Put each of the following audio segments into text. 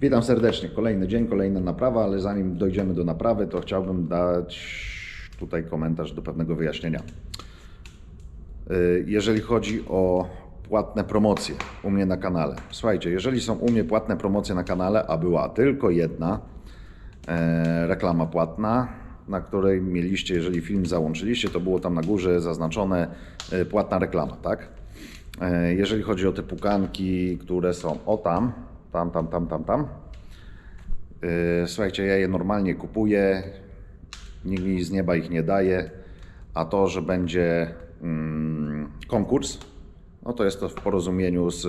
Witam serdecznie. Kolejny dzień, kolejna naprawa, ale zanim dojdziemy do naprawy, to chciałbym dać tutaj komentarz do pewnego wyjaśnienia. Y, Jeżeli chodzi o płatne promocje u mnie na kanale. Słuchajcie, jeżeli są u mnie płatne promocje na kanale, a była tylko jedna e, reklama płatna, na której mieliście, jeżeli film załączyliście, to było tam na górze zaznaczone e, płatna reklama, tak? E, Jeżeli chodzi o te pukanki, które są o tam, tam, tam, tam, tam, tam. e, Słuchajcie, ja je normalnie kupuję, nikt mi z nieba ich nie daje, a to, że będzie mm, konkurs, no to jest to w porozumieniu z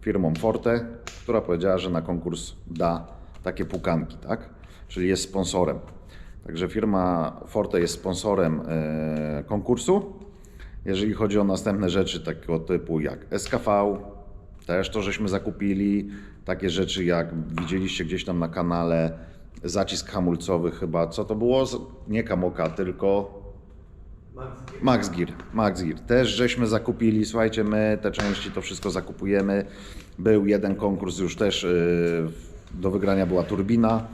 firmą Forte, która powiedziała, że na konkurs da takie pukanki, tak? Czyli jest sponsorem. Także firma Forte jest sponsorem y, konkursu. Jeżeli chodzi o następne rzeczy takiego typu jak SKV, też to żeśmy zakupili. Takie rzeczy jak widzieliście gdzieś tam na kanale, zacisk hamulcowy chyba, co to było? Nie Kamoka, tylko Max Gear, Max Gear. Też żeśmy zakupili, słuchajcie, my te części to wszystko zakupujemy. Był jeden konkurs już też yy, do wygrania była turbina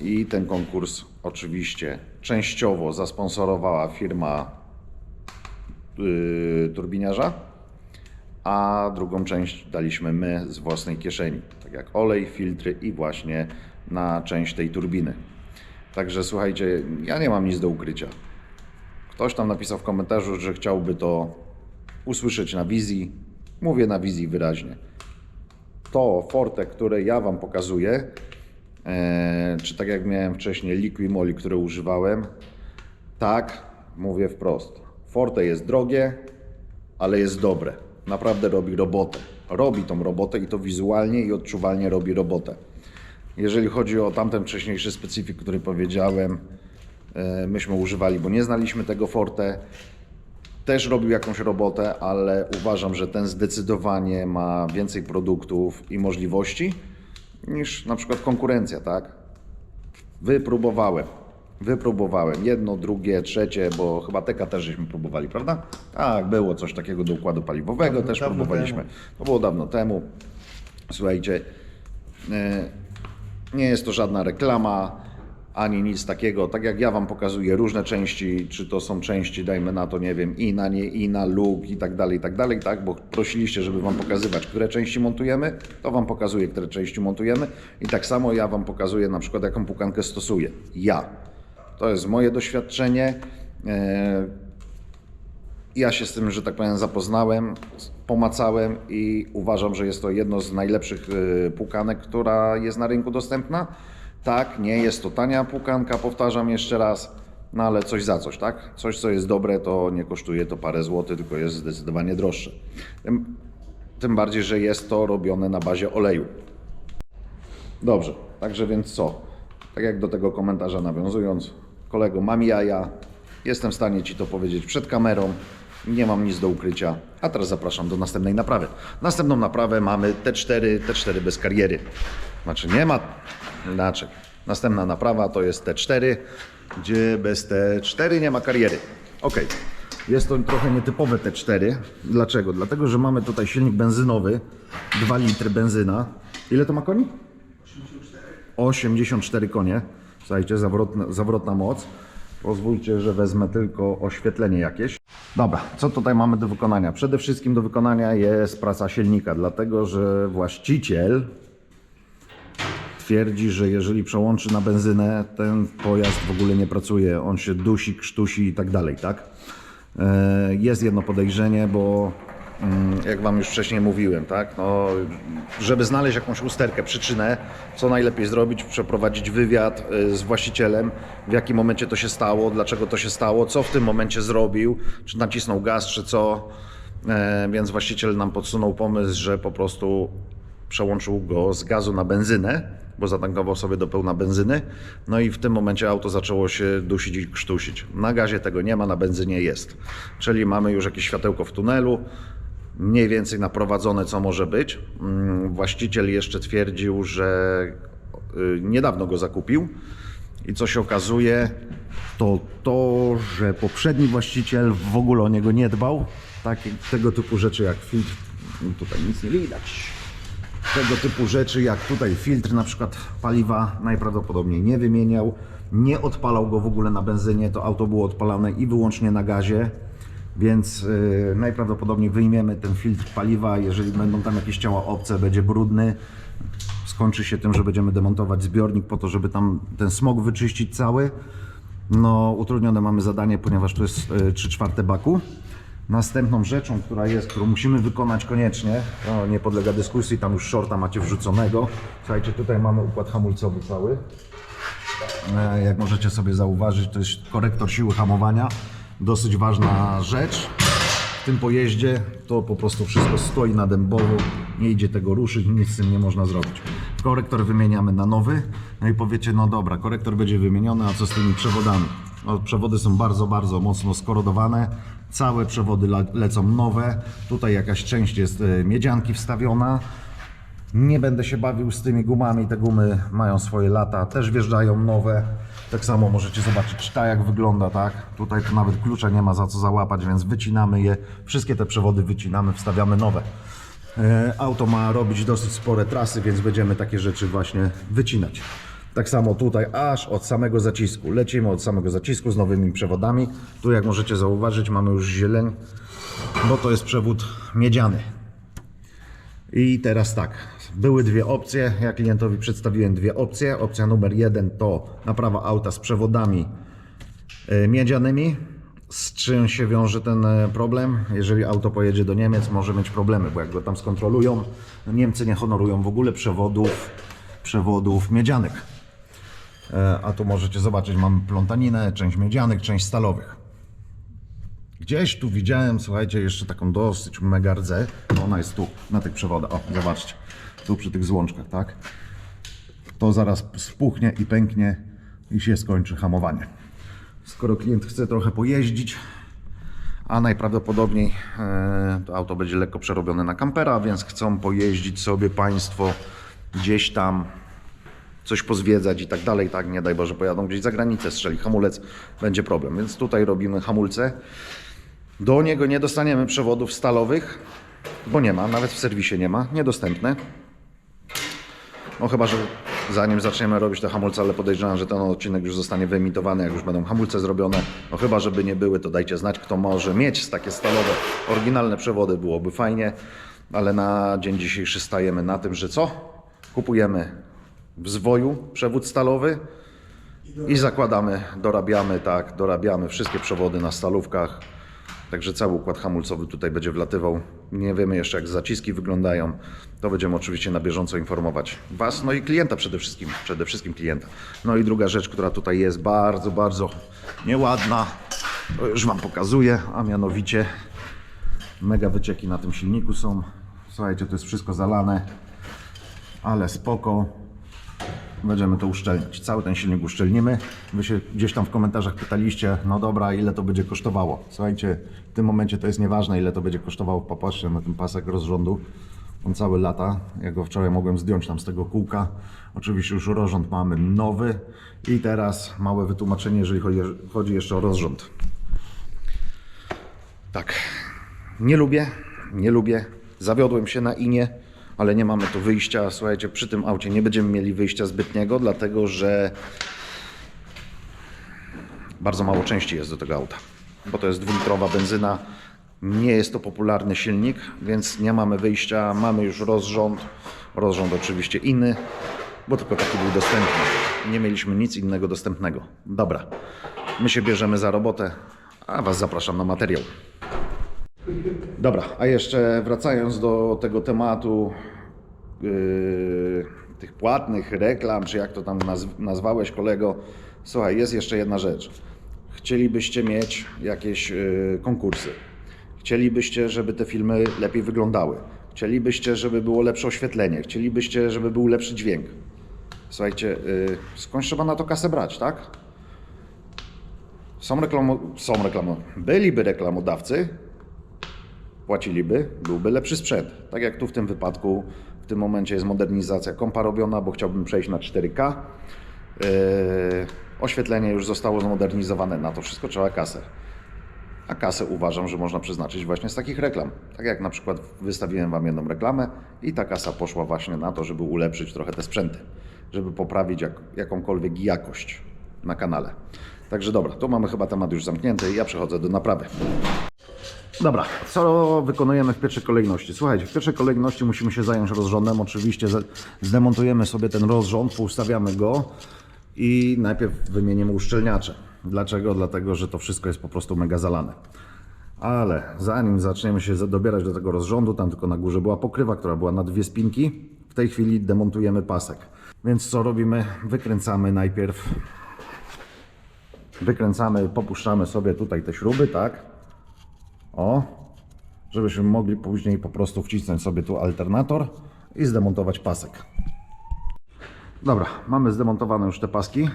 i ten konkurs oczywiście częściowo zasponsorowała firma yy, turbiniarza, a drugą część daliśmy my z własnej kieszeni, tak jak olej, filtry i właśnie na część tej turbiny. Także słuchajcie, ja nie mam nic do ukrycia. Ktoś tam napisał w komentarzu, że chciałby to usłyszeć na wizji. Mówię na wizji wyraźnie. To Forte, które ja Wam pokazuję, czy tak jak miałem wcześniej Liquimoli, które używałem, tak, mówię wprost. Forte jest drogie, ale jest dobre. Naprawdę robi robotę. Robi tą robotę i to wizualnie i odczuwalnie robi robotę. Jeżeli chodzi o tamten wcześniejszy specyfik, który powiedziałem, e, myśmy używali, bo nie znaliśmy tego Forte. Też robił jakąś robotę, ale uważam, że ten zdecydowanie ma więcej produktów i możliwości niż na przykład konkurencja, tak? Wypróbowałem. Wypróbowałem jedno, drugie, trzecie, bo chyba Teka też żeśmy próbowali, prawda? Tak, było coś takiego do układu paliwowego, Dawno- też dawno próbowaliśmy. temu. To było dawno temu. Słuchajcie, e, nie jest to żadna reklama, ani nic takiego. Tak jak ja Wam pokazuję różne części, czy to są części, dajmy na to, nie wiem, i na nie, i na luk, i tak dalej, i tak dalej, tak? Bo prosiliście, żeby Wam pokazywać, które części montujemy, to Wam pokazuję, które części montujemy. I tak samo ja Wam pokazuję na przykład, jaką pukankę stosuję. Ja. To jest moje doświadczenie. E, ja się z tym, że tak powiem, zapoznałem, pomacałem i uważam, że jest to jedno z najlepszych y, pukanek, która jest na rynku dostępna. Tak, nie jest to tania pukanka, powtarzam jeszcze raz, no ale coś za coś, tak? Coś, co jest dobre, to nie kosztuje to parę złotych, tylko jest zdecydowanie droższe. Tym, tym bardziej, że jest to robione na bazie oleju. Dobrze, także więc co? Tak jak do tego komentarza nawiązując, kolego, mam jaja, jestem w stanie Ci to powiedzieć przed kamerą, nie mam nic do ukrycia, a teraz zapraszam do następnej naprawy. Następną naprawę mamy T4, T4 bez kariery. Znaczy nie ma inaczej. Następna naprawa to jest T4, gdzie bez T4 nie ma kariery. Ok, jest to trochę nietypowe T4. Dlaczego? Dlatego, że mamy tutaj silnik benzynowy, 2 litry benzyna. Ile to ma koni? 84 konie. Słuchajcie, zawrotna, zawrotna moc. Pozwólcie, że wezmę tylko oświetlenie jakieś. Dobra, co tutaj mamy do wykonania? Przede wszystkim do wykonania jest praca silnika, dlatego że właściciel twierdzi, że jeżeli przełączy na benzynę, ten pojazd w ogóle nie pracuje. On się dusi, krztusi i tak dalej, tak? E, Jest jedno podejrzenie, bo mm, jak Wam już wcześniej mówiłem, tak? No, żeby znaleźć jakąś usterkę, przyczynę, co najlepiej zrobić, przeprowadzić wywiad y, z właścicielem, w jakim momencie to się stało, dlaczego to się stało, co w tym momencie zrobił, czy nacisnął gaz, czy co. E, Więc właściciel nam podsunął pomysł, że po prostu przełączył go z gazu na benzynę, bo zatankował sobie do pełna benzyny. No i w tym momencie auto zaczęło się dusić i krztusić. Na gazie tego nie ma, na benzynie jest. Czyli mamy już jakieś światełko w tunelu, mniej więcej naprowadzone, co może być. Mm, Właściciel jeszcze twierdził, że y, niedawno go zakupił I co się okazuje, to to, że poprzedni właściciel w ogóle o niego nie dbał. Takie, tego typu rzeczy jak filtr, no tutaj nic nie widać. Tego typu rzeczy jak tutaj filtr na przykład paliwa najprawdopodobniej nie wymieniał. Nie odpalał go w ogóle na benzynie, to auto było odpalane i wyłącznie na gazie. Więc yy, najprawdopodobniej wyjmiemy ten filtr paliwa, jeżeli będą tam jakieś ciała obce, będzie brudny, skończy się tym, że będziemy demontować zbiornik po to, żeby tam ten smog wyczyścić cały. No, utrudnione mamy zadanie, ponieważ to jest 3 czwarte baku. Następną rzeczą, która jest, którą musimy wykonać koniecznie, nie podlega dyskusji, tam już shorta macie wrzuconego. Słuchajcie, tutaj mamy układ hamulcowy cały. E, Jak możecie sobie zauważyć, to jest korektor siły hamowania. Dosyć ważna rzecz. W tym pojeździe to po prostu wszystko stoi na dębowo, nie idzie tego ruszyć, nic z tym nie można zrobić. Korektor wymieniamy na nowy. No i powiecie, no dobra, korektor będzie wymieniony, a co z tymi przewodami? No, przewody są bardzo, bardzo mocno skorodowane. Całe przewody le- lecą nowe. Tutaj jakaś część jest e, miedzianki wstawiona. Nie będę się bawił z tymi gumami. Te gumy mają swoje lata, też wjeżdżają nowe. Tak samo możecie zobaczyć ta jak wygląda, tak? Tutaj to nawet klucza nie ma za co załapać, więc wycinamy je. Wszystkie te przewody wycinamy, wstawiamy nowe. E, Auto ma robić dosyć spore trasy, więc będziemy takie rzeczy właśnie wycinać. Tak samo tutaj, aż od samego zacisku. Lecimy od samego zacisku z nowymi przewodami. Tu jak możecie zauważyć mamy już zieleń, bo to jest przewód miedziany. I teraz tak, były dwie opcje. Ja klientowi przedstawiłem dwie opcje. Opcja numer jeden to naprawa auta z przewodami e, miedzianymi. Z czym się wiąże ten e, problem? Jeżeli auto pojedzie do Niemiec, może mieć problemy, bo jak go tam skontrolują, Niemcy nie honorują w ogóle przewodów, przewodów miedzianych. E, A tu możecie zobaczyć, mamy plątaninę, część miedzianych, część stalowych. Gdzieś tu widziałem, słuchajcie, jeszcze taką dosyć mega rdzę. Ona jest tu, na tych przewodach. O, zobaczcie. Tu przy tych złączkach, tak? To zaraz spuchnie i pęknie i się skończy hamowanie. Skoro klient chce trochę pojeździć, a najprawdopodobniej e, to auto będzie lekko przerobione na kampera, więc chcą pojeździć sobie Państwo gdzieś tam, coś pozwiedzać i tak dalej, tak, nie daj Boże, pojadą gdzieś za granicę, strzeli hamulec, będzie problem. Więc tutaj robimy hamulce. Do niego nie dostaniemy przewodów stalowych, bo nie ma, nawet w serwisie nie ma, niedostępne. No chyba, że zanim zaczniemy robić te hamulce, ale podejrzewam, że ten odcinek już zostanie wyemitowany, jak już będą hamulce zrobione. No chyba, żeby nie były, to dajcie znać, kto może mieć takie stalowe, oryginalne przewody, byłoby fajnie. Ale na dzień dzisiejszy stajemy na tym, że co? Kupujemy w zwoju przewód stalowy i zakładamy, dorabiamy, tak, dorabiamy wszystkie przewody na stalówkach. Także cały układ hamulcowy tutaj będzie wlatywał. Nie wiemy jeszcze, jak zaciski wyglądają. To będziemy oczywiście na bieżąco informować Was, no i klienta przede wszystkim. Przede wszystkim klienta. No i druga rzecz, która tutaj jest bardzo, bardzo nieładna, to już Wam pokazuję, a mianowicie mega wycieki na tym silniku są. Słuchajcie, to jest wszystko zalane, ale spoko. Będziemy to uszczelniać. Cały ten silnik uszczelnimy. Wy się gdzieś tam w komentarzach pytaliście, no dobra, ile to będzie kosztowało. Słuchajcie, w tym momencie to jest nieważne, ile to będzie kosztowało. Popatrzcie na ten pasek rozrządu. On cały lata. Ja go wczoraj mogłem zdjąć tam z tego kółka. Oczywiście już rozrząd mamy nowy. I teraz małe wytłumaczenie, jeżeli chodzi, chodzi jeszcze o rozrząd. Tak. Nie lubię, nie lubię. Zawiodłem się na inie, ale nie mamy tu wyjścia. Słuchajcie, przy tym aucie nie będziemy mieli wyjścia zbytniego, dlatego że bardzo mało części jest do tego auta. Bo to jest dwulitrowa benzyna. Nie jest to popularny silnik, więc nie mamy wyjścia. Mamy już rozrząd. Rozrząd oczywiście inny, bo tylko taki był dostępny. Nie mieliśmy nic innego dostępnego. Dobra, my się bierzemy za robotę, a Was zapraszam na materiał. Dobra, a jeszcze wracając do tego tematu yy, tych płatnych reklam, czy jak to tam naz- nazwałeś kolego, słuchaj, jest jeszcze jedna rzecz. Chcielibyście mieć jakieś yy, konkursy. Chcielibyście, żeby te filmy lepiej wyglądały. Chcielibyście, żeby było lepsze oświetlenie. Chcielibyście, żeby był lepszy dźwięk. Słuchajcie, yy, skąd trzeba na to kasę brać, tak? Są reklamo... Są reklamo... Byliby reklamodawcy, płaciliby, byłby lepszy sprzęt. Tak jak tu w tym wypadku, w tym momencie jest modernizacja kompa robiona, bo chciałbym przejść na 4K. Yy, Oświetlenie już zostało zmodernizowane, na to wszystko trzeba kasę. A kasę uważam, że można przeznaczyć właśnie z takich reklam. Tak jak na przykład wystawiłem Wam jedną reklamę i ta kasa poszła właśnie na to, żeby ulepszyć trochę te sprzęty, żeby poprawić jak, jakąkolwiek jakość na kanale. Także dobra, to mamy chyba temat już zamknięty. Ja przechodzę do naprawy. Dobra, co wykonujemy w pierwszej kolejności? Słuchajcie, w pierwszej kolejności musimy się zająć rozrządem. Oczywiście zdemontujemy sobie ten rozrząd, poustawiamy go i najpierw wymienimy uszczelniacze. Dlaczego? Dlatego, że to wszystko jest po prostu mega zalane. Ale zanim zaczniemy się dobierać do tego rozrządu, tam tylko na górze była pokrywa, która była na dwie spinki. W tej chwili demontujemy pasek. Więc co robimy? Wykręcamy najpierw wykręcamy, popuszczamy sobie tutaj te śruby, tak? O, żebyśmy mogli później po prostu wcisnąć sobie tu alternator i zdemontować pasek. Dobra, mamy zdemontowane już te paski.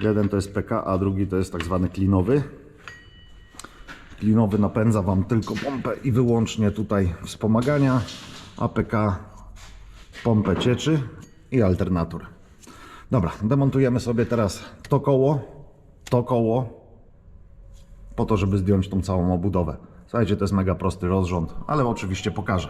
Jeden to jest PK, a drugi to jest tak zwany klinowy. Klinowy napędza Wam tylko pompę i wyłącznie tutaj wspomagania, a PK pompę cieczy i alternator. Dobra, demontujemy sobie teraz to koło, to koło, po to, żeby zdjąć tą całą obudowę. Słuchajcie, to jest mega prosty rozrząd, ale oczywiście pokażę.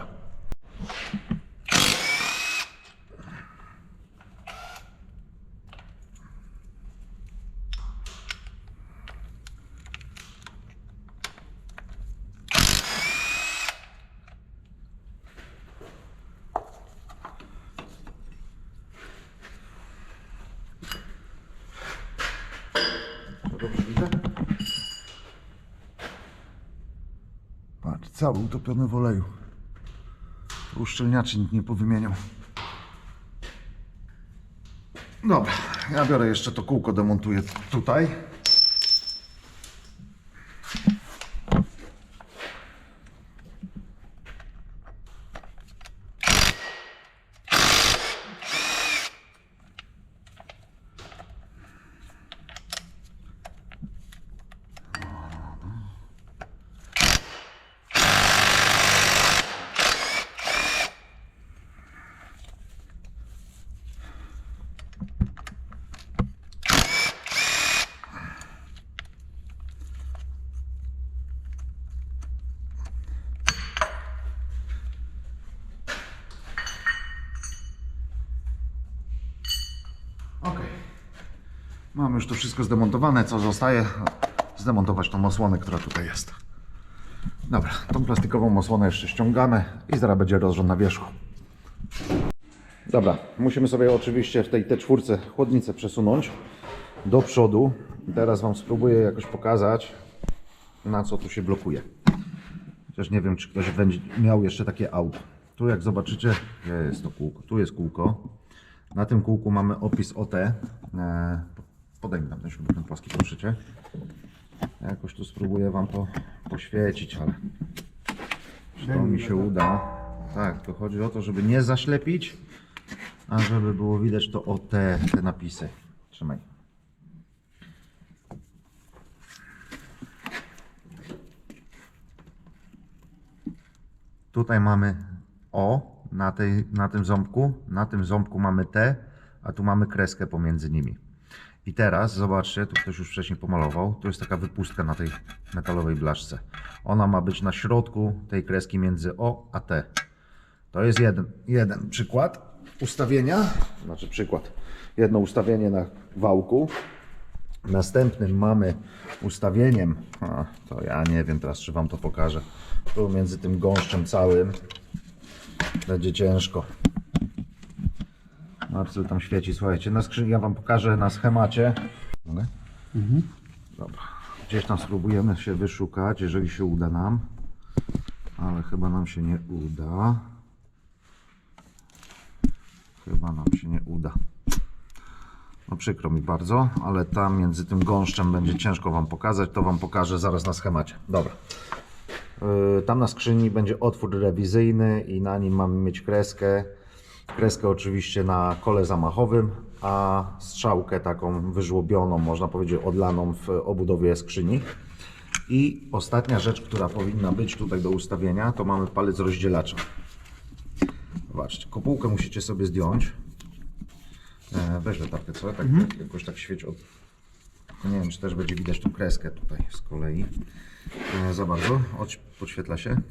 To dobrze widzę? Patrz, cały utopiony w oleju. Uszczelniaczy nikt nie powymieniał. Dobra, ja biorę jeszcze to kółko, demontuję tutaj. Mam już to wszystko zdemontowane. Co zostaje? Zdemontować tą osłonę, która tutaj jest. Dobra, tą plastikową osłonę jeszcze ściągamy i zaraz będzie rozrząd na wierzchu. Dobra, musimy sobie oczywiście w tej T4 chłodnicę przesunąć do przodu. Teraz Wam spróbuję jakoś pokazać, na co tu się blokuje. Chociaż nie wiem, czy ktoś będzie miał jeszcze takie auto. Tu jak zobaczycie, jest to kółko? Tu jest kółko. Na tym kółku mamy opis OT. Podaj mi tam ten śrubek, ten płaski, proszę Cię. Jakoś tu spróbuję Wam to poświecić, ale czy to mi się uda. Tak, to chodzi o to, żeby nie zaślepić, a żeby było widać to OT, te napisy. Trzymaj. Tutaj mamy O na, tej, na tym ząbku, na tym ząbku mamy T, a tu mamy kreskę pomiędzy nimi. I teraz zobaczcie, tu ktoś już wcześniej pomalował, tu jest taka wypustka na tej metalowej blaszce. Ona ma być na środku tej kreski między O a T. To jest jeden, jeden przykład ustawienia, znaczy przykład, jedno ustawienie na wałku. Następnym mamy ustawieniem, a, to ja nie wiem teraz czy Wam to pokażę, tu między tym gąszczem całym będzie ciężko. Marcel tam świeci, słuchajcie, na skrzyni ja Wam pokażę na schemacie. Mogę? Dobra, gdzieś tam spróbujemy się wyszukać, jeżeli się uda nam, ale chyba nam się nie uda. Chyba nam się nie uda. No przykro mi bardzo, ale tam między tym gąszczem będzie ciężko Wam pokazać. To Wam pokażę zaraz na schemacie. Dobra. Yy, Tam na skrzyni będzie otwór rewizyjny i na nim mamy mieć kreskę. Kreskę oczywiście na kole zamachowym, a strzałkę taką wyżłobioną, można powiedzieć odlaną w obudowie skrzyni. I ostatnia rzecz, która powinna być tutaj do ustawienia, to mamy palec rozdzielacza. Zobaczcie, kopułkę musicie sobie zdjąć. E, weź latarkę, co? Tak, tak, jakoś tak świeć od... Nie wiem, czy też będzie widać tu kreskę tutaj z kolei. E, za bardzo. Odś- podświetla się.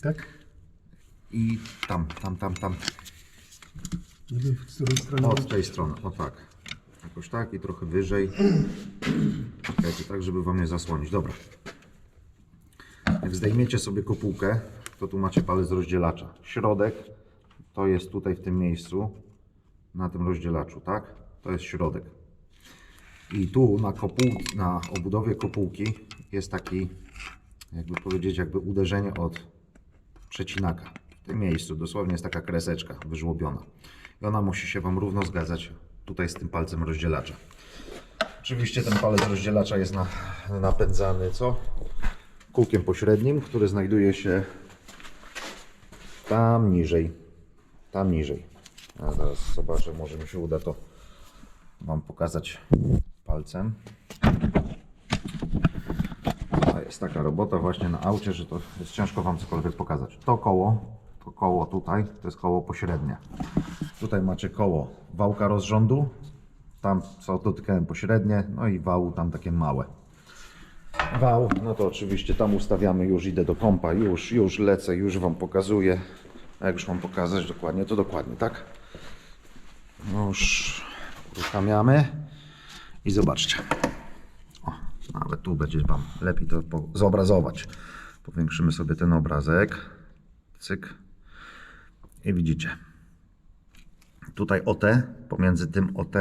Tak? I tam, tam, tam, tam. Nie wiem, z której strony. Od tej strony, o tak. Jakoś tak i trochę wyżej. Czekajcie, tak, żeby Wam nie zasłonić. Dobra. Jak zdejmiecie sobie kopułkę, to tu macie palec rozdzielacza. Środek to jest tutaj w tym miejscu, na tym rozdzielaczu, tak? To jest środek. I tu na, kopuł, na obudowie kopułki jest taki, jakby powiedzieć, jakby uderzenie od przecinaka. W tym miejscu dosłownie jest taka kreseczka wyżłobiona. I ona musi się Wam równo zgadzać tutaj z tym palcem rozdzielacza. Oczywiście ten palec rozdzielacza jest na, napędzany co? Kółkiem pośrednim, który znajduje się tam niżej. Tam niżej. A zaraz zobaczę, może mi się uda to Wam pokazać palcem. To jest taka robota właśnie na aucie, że to jest ciężko Wam cokolwiek pokazać. To koło, to koło tutaj, to jest koło pośrednie. Tutaj macie koło wałka rozrządu, tam co dotykałem pośrednie, no i wału tam takie małe. Wał, no to oczywiście tam ustawiamy, już idę do kompa, już, już lecę, już Wam pokazuję. A jak już Wam pokazać dokładnie, to dokładnie, tak? No Już uruchamiamy i zobaczcie. O, nawet tu będzie Wam lepiej to zobrazować. Powiększymy sobie ten obrazek. Cyk. I widzicie. Tutaj OT, pomiędzy tym OT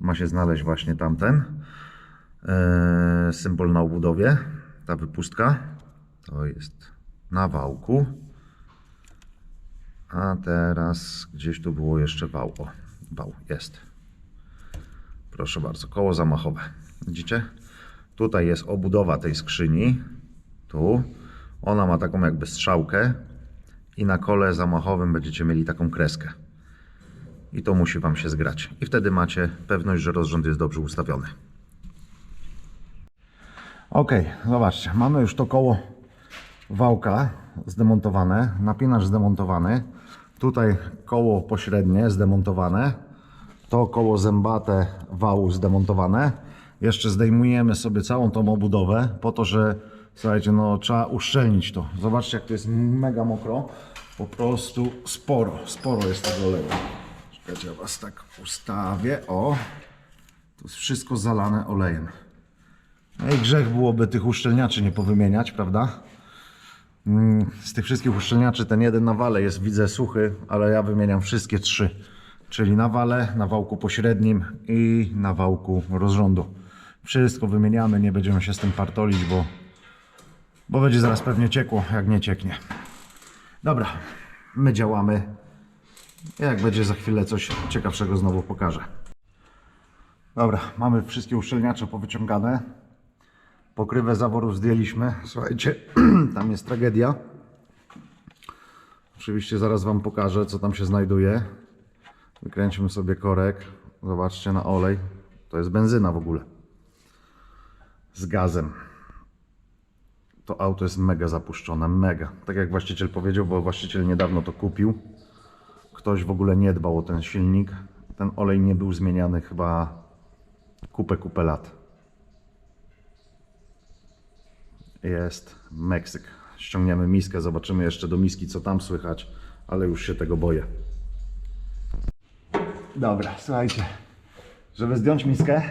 ma się znaleźć właśnie tamten e, symbol na obudowie. Ta wypustka to jest na wałku. A teraz gdzieś tu było jeszcze wał. O, wał jest. Proszę bardzo, koło zamachowe. Widzicie? Tutaj jest obudowa tej skrzyni. Tu. Ona ma taką jakby strzałkę i na kole zamachowym będziecie mieli taką kreskę. I to musi Wam się zgrać. I wtedy macie pewność, że rozrząd jest dobrze ustawiony. Ok, zobaczcie, mamy już to koło wałka zdemontowane, napinacz zdemontowany, tutaj koło pośrednie zdemontowane, to koło zębate wału zdemontowane. Jeszcze zdejmujemy sobie całą tą obudowę po to, że słuchajcie, no trzeba uszczelnić to. Zobaczcie jak to jest mega mokro, po prostu sporo, sporo jest tego oleju. Czekajcie, ja Was tak ustawię, o, to jest wszystko zalane olejem. No i grzech byłoby tych uszczelniaczy nie powymieniać, prawda? Mm, Z tych wszystkich uszczelniaczy ten jeden na wale jest, widzę, suchy, ale ja wymieniam wszystkie trzy. Czyli na wale, na wałku pośrednim i na wałku rozrządu. Wszystko wymieniamy, nie będziemy się z tym partolić, bo, bo będzie zaraz pewnie ciekło, jak nie cieknie. Dobra, my działamy. Jak będzie za chwilę coś ciekawszego znowu pokażę. Dobra, mamy wszystkie uszczelniacze powyciągane. Pokrywę zaworów zdjęliśmy. Słuchajcie, tam jest tragedia. Oczywiście zaraz Wam pokażę, co tam się znajduje. Wykręcimy sobie korek. Zobaczcie na olej. To jest benzyna w ogóle. Z gazem. To auto jest mega zapuszczone, mega. Tak jak właściciel powiedział, bo właściciel niedawno to kupił. Ktoś w ogóle nie dbał o ten silnik. Ten olej nie był zmieniany chyba kupę, kupę lat. Jest Meksyk. Ściągniemy miskę, zobaczymy jeszcze do miski, co tam słychać, ale już się tego boję. Dobra, słuchajcie. Żeby zdjąć miskę,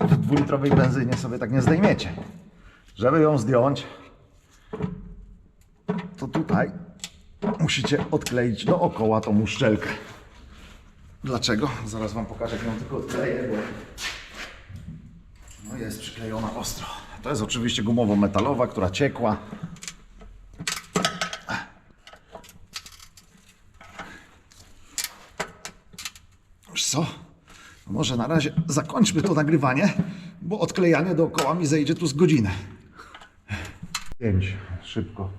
w dwulitrowej benzynie sobie tak nie zdejmiecie. Żeby ją zdjąć, to tutaj musicie odkleić dookoła tą uszczelkę. Dlaczego? Zaraz Wam pokażę, jak ją tylko odkleję, bo no jest przyklejona ostro. To jest oczywiście gumowo-metalowa, która ciekła. Wiesz co? No może na razie zakończmy to nagrywanie, bo odklejanie dookoła mi zejdzie tu z godzinę. Pięć, szybko.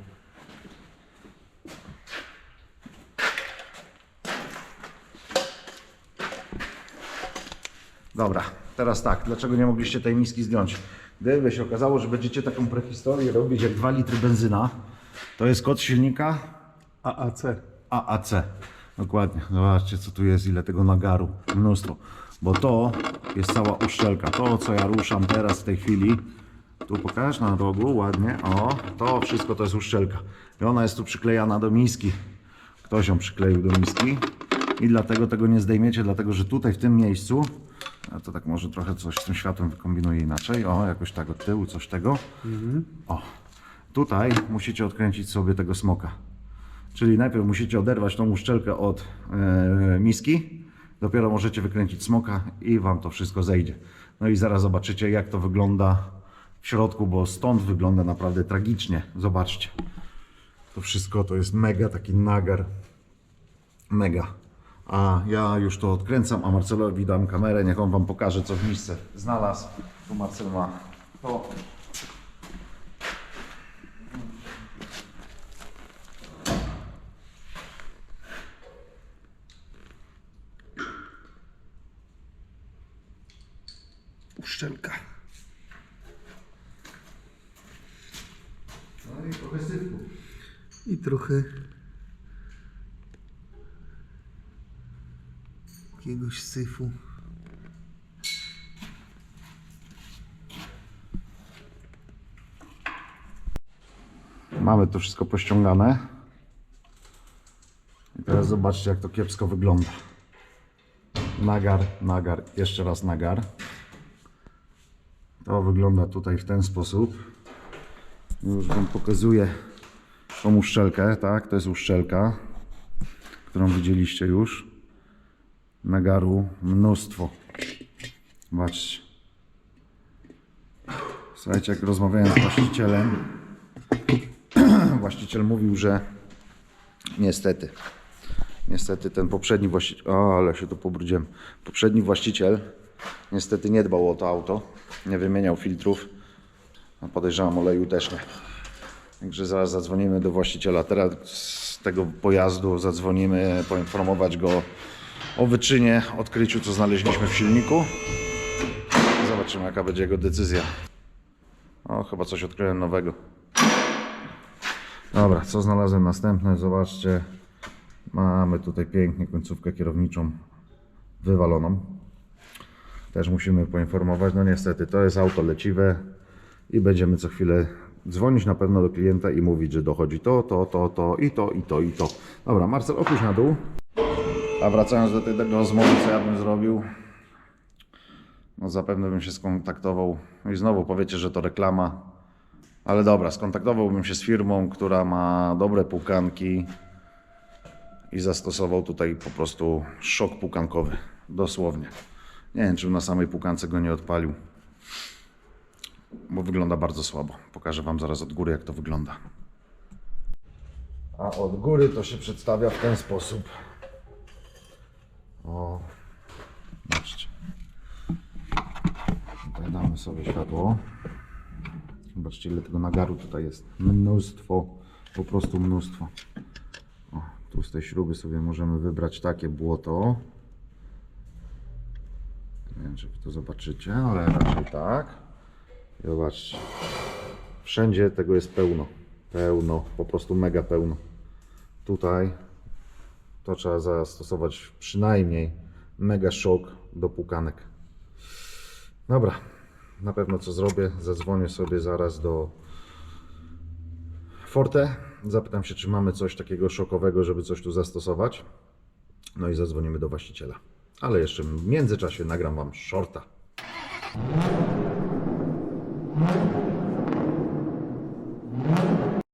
Dobra, teraz tak, dlaczego nie mogliście tej miski zdjąć? Gdyby się okazało, że będziecie taką prehistorię robić jak 2 litry benzyna, to jest kod silnika AAC. AAC. Dokładnie. Zobaczcie, co tu jest, ile tego nagaru. Mnóstwo. Bo to jest cała uszczelka. To, co ja ruszam teraz w tej chwili, tu pokaż na rogu, ładnie. O, to wszystko to jest uszczelka. I ona jest tu przyklejana do miski. Ktoś ją przykleił do miski. I dlatego tego nie zdejmiecie, dlatego że tutaj w tym miejscu, a to tak może trochę coś z tym światłem wykombinuję inaczej. O, jakoś tak od tyłu, coś tego. O, tutaj musicie odkręcić sobie tego smoka. Czyli najpierw musicie oderwać tą uszczelkę od e, miski, dopiero możecie wykręcić smoka i Wam to wszystko zejdzie. No i zaraz zobaczycie jak to wygląda w środku, bo stąd wygląda naprawdę tragicznie. Zobaczcie. To wszystko to jest mega taki nagar. Mega. A ja już to odkręcam, a Marcelowi dam kamerę, niech on Wam pokaże co w misce znalazł. Tu Marcel ma to. Uszczelka. No i trochę syfu. I trochę jakiegoś syfu. Mamy to wszystko pościągane. I teraz zobaczcie, jak to kiepsko wygląda. Nagar, nagar, jeszcze raz nagar. To wygląda tutaj w ten sposób. Już Wam pokazuję tą uszczelkę, tak? To jest uszczelka, którą widzieliście już. Nagaru mnóstwo. Zobaczcie. Słuchajcie, jak rozmawiałem z właścicielem, właściciel mówił, że niestety, niestety ten poprzedni właściciel, o, ale się tu pobrudziłem, poprzedni właściciel niestety nie dbał o to auto, nie wymieniał filtrów, no podejrzewam oleju też nie. Także zaraz zadzwonimy do właściciela teraz z tego pojazdu, zadzwonimy, poinformować go o wyczynie, odkryciu, co znaleźliśmy w silniku. Zobaczymy, jaka będzie jego decyzja. O, chyba coś odkryłem nowego. Dobra, co znalazłem następne? Zobaczcie. Mamy tutaj pięknie końcówkę kierowniczą wywaloną. Też musimy poinformować. No niestety, to jest auto leciwe i będziemy co chwilę dzwonić na pewno do klienta i mówić, że dochodzi to, to, to, to i to, i to, i to. Dobra, Marcel, opuść na dół. A wracając do tego rozmowy, co ja bym zrobił, no zapewne bym się skontaktował i znowu powiecie, że to reklama. Ale dobra, skontaktowałbym się z firmą, która ma dobre pukanki i zastosował tutaj po prostu szok pukankowy. Dosłownie. Nie wiem, czy na samej pukance go nie odpalił. Bo wygląda bardzo słabo. Pokażę Wam zaraz od góry, jak to wygląda. A od góry to się przedstawia w ten sposób. O, zobaczcie. Tutaj damy sobie światło. Zobaczcie ile tego nagaru tutaj jest. Mnóstwo, po prostu mnóstwo. O, tu z tej śruby sobie możemy wybrać takie błoto. Nie wiem, czy to zobaczycie, ale raczej tak. I zobaczcie. Wszędzie tego jest pełno. Pełno, po prostu mega pełno. Tutaj to trzeba zastosować przynajmniej mega szok do pukanek. Dobra, na pewno co zrobię, zadzwonię sobie zaraz do Forte, zapytam się, czy mamy coś takiego szokowego, żeby coś tu zastosować. No i zadzwonimy do właściciela. Ale jeszcze w międzyczasie nagram Wam shorta.